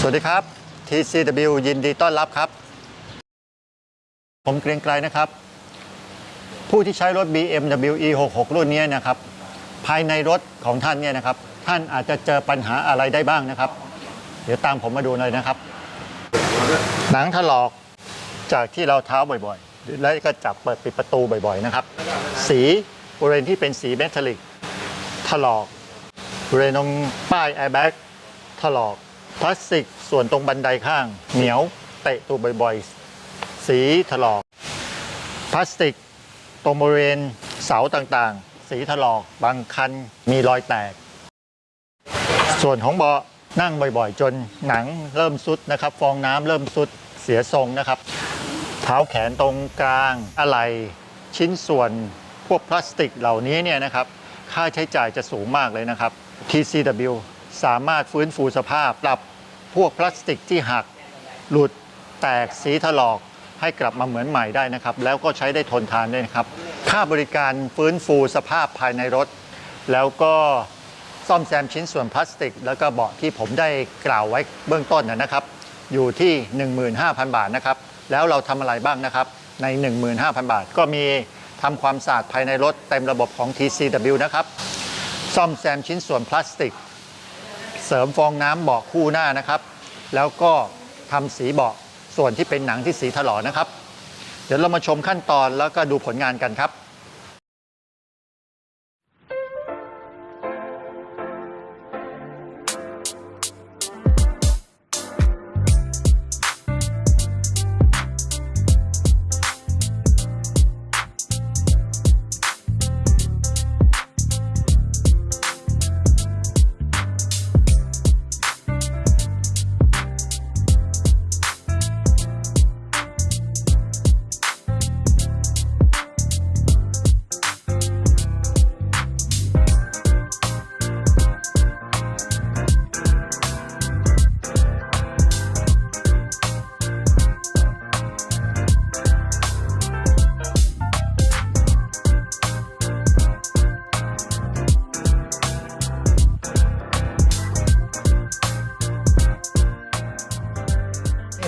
สวัสดีครับ TCW ยินดีต้อนรับครับ ผมเกรียงไกรนะครับ ผู้ที่ใช้รถ BMW E66 รุ่นนี้นะครับ ภายในรถของท่านเนี่ยนะครับ ท่านอาจจะเจอปัญหาอะไรได้บ้างนะครับ เดี๋ยวตามผมมาดูเลยนะครับ หนังถลอกจากที่เราเท้าบ่อยๆ แล้วก็จับเปิดปิดประตูบ่อยๆนะครับ สีบริเวณที่เป็นสีเมทัลลิกถลอกบริเวณตรงป้ายแอร์แบ็กถลอก พลาสติกส่วนตรงบันไดข้าง เหนียวเตะตัวบ่อยๆ สีถลอก พลาสติกตรงบริเวณเสาต่างๆ สีถลอกบางคันมีรอยแตก ส่วนของเบาะนั่งบ่อยๆ จนหนังเริ่มซุดนะครับ ฟองน้ำเริ่มซุดเสียทรงนะครับ เท้าแขนตรงกลางอะไร ชิ้นส่วนพวกพลาสติกเหล่านี้เนี่ยนะครับ ค่าใช้จ่ายจะสูงมากเลยนะครับ TCW สามารถฟื้นฟูสภาพ ปรับพวกพลาสติกที่หัก หลุดแตกสีถลอกให้กลับมาเหมือนใหม่ได้นะครับ แล้วก็ใช้ได้ทนทานด้วยนะครับ ค่าบริการฟื้นฟูสภาพภายในรถ แล้วก็ซ่อมแซมชิ้นส่วนพลาสติก แล้วก็เบาะที่ผมได้กล่าวไว้เบื้องต้นนะนะครับ อยู่ที่ 15,000 บาทนะครับ แล้วเราทำอะไรบ้างนะครับ ใน 15,000 บาท ก็มีทำความสะอาดภายในรถเต็มระบบของ TCW นะครับ ซ่อมแซมชิ้นส่วนพลาสติก เสริมฟองน้ำเบาะคู่หน้านะครับ แล้วก็ทำสีเบาะส่วนที่เป็นหนังที่สีถลอนะครับ เดี๋ยวเรามาชมขั้นตอนแล้วก็ดูผลงานกันครับ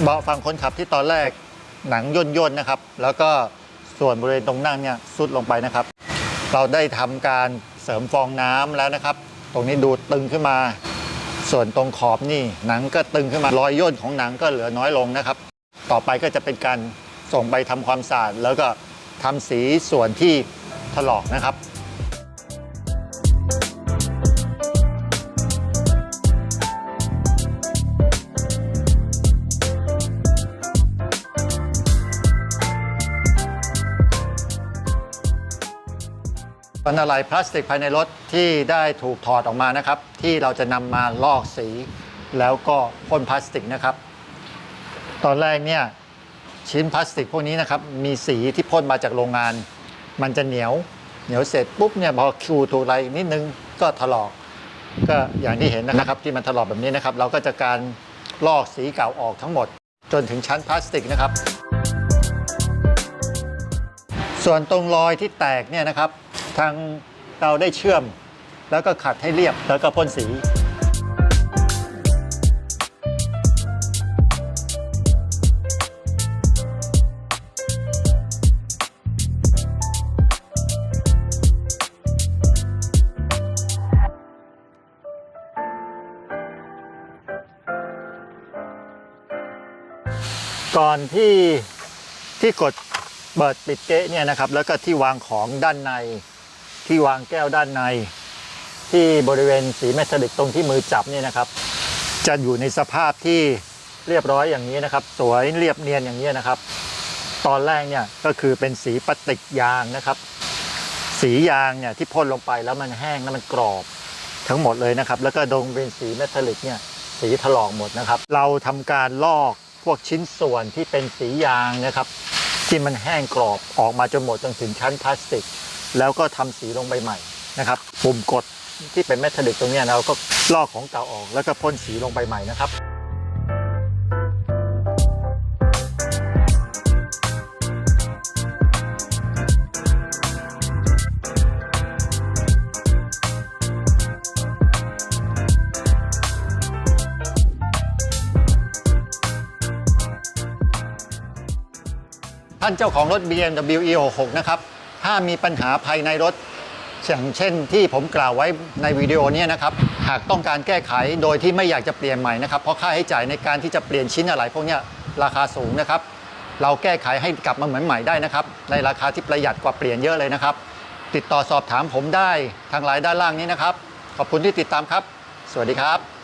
เบาะฝั่งคนขับที่ตอนแรกหนังย่นย่นๆนะครับ แล้วก็ส่วนบริเวณตรงนั่งเนี่ยสุดลงไปนะครับ เราได้ทำการเสริมฟองน้ำแล้วนะครับ ตรงนี้ดูตึงขึ้นมา ส่วนตรงขอบนี่หนังก็ตึงขึ้นมารอยย่นของหนังก็เหลือน้อยลงนะครับ ต่อไปก็จะเป็นการส่งไปทำความสะอาดแล้วก็ทำสีส่วนที่ถลอกนะครับ ปันอะไรพลาสติกภายในรถที่ได้ถูกถอดออกมานะครับ ที่เราจะนำมาลอกสีแล้วก็พ่นพลาสติกนะครับ ตอนแรกเนี่ยชิ้นพลาสติกพวกนี้นะครับมีสีที่พ่นมาจากโรงงาน มันจะเหนียวเหนียวเสร็จปุ๊บเนี่ยพอคิวถูกอะไรนิดนึงก็ถลอกก็อย่างที่เห็นนะครับที่มันถลอกแบบนี้นะครับ เราก็จะการลอกสีเก่าออกทั้งหมด จนถึงชั้นพลาสติกนะครับ ส่วนตรงรอยที่แตกเนี่ยนะครับ ทางเราได้เชื่อม แล้วก็ขัดให้เรียบแล้วก็พ่นสี ก่อนที่ที่กดเปิดปิดเก๊ะเนี่ยนะครับ แล้วก็ที่วางของด้านใน ที่วางแก้วด้านใน ที่บริเวณสีเมทัลลิกตรงที่มือจับนี่นะครับ จะอยู่ในสภาพที่เรียบร้อยอย่างนี้นะครับ สวยเรียบเนียนอย่างนี้นะครับ ตอนแรกเนี่ยก็คือเป็นสีปฏิกยางนะครับ สียางเนี่ยที่พ่นลงไปแล้วมันแห้งแล้วมันกรอบทั้งหมดเลยนะครับ แล้วก็ดงเป็นสีเมทัลลิกเนี่ยสีถลอกหมดนะครับ เราทำการลอกพวกชิ้นส่วนที่เป็นสียางนะครับ ที่มันแห้งกรอบออกมาจนหมดจนถึงชั้นพลาสติก แล้วก็ทำสีลงไปใหม่นะครับ ปุ่มกดที่เป็นแมทัลลิกตรงนี้เราก็ลอกของเก่าออก แล้วก็พ่นสีลงไปใหม่นะครับท่านเจ้าของรถ BMW E66 นะครับ ถ้ามีปัญหาภายในรถอย่างเช่นที่ผมกล่าวไว้ในวิดีโอนี้นะครับ หากต้องการแก้ไขโดยที่ไม่อยากจะเปลี่ยนใหม่นะครับ เพราะค่าใช้จ่ายในการที่จะเปลี่ยนชิ้นอะไรพวกนี้ราคาสูงนะครับ เราแก้ไขให้กลับมาเหมือนใหม่ได้นะครับ ในราคาที่ประหยัดกว่าเปลี่ยนเยอะเลยนะครับ ติดต่อสอบถามผมได้ทางไลน์ด้านล่างนี้นะครับ ขอบคุณที่ติดตามครับ สวัสดีครับ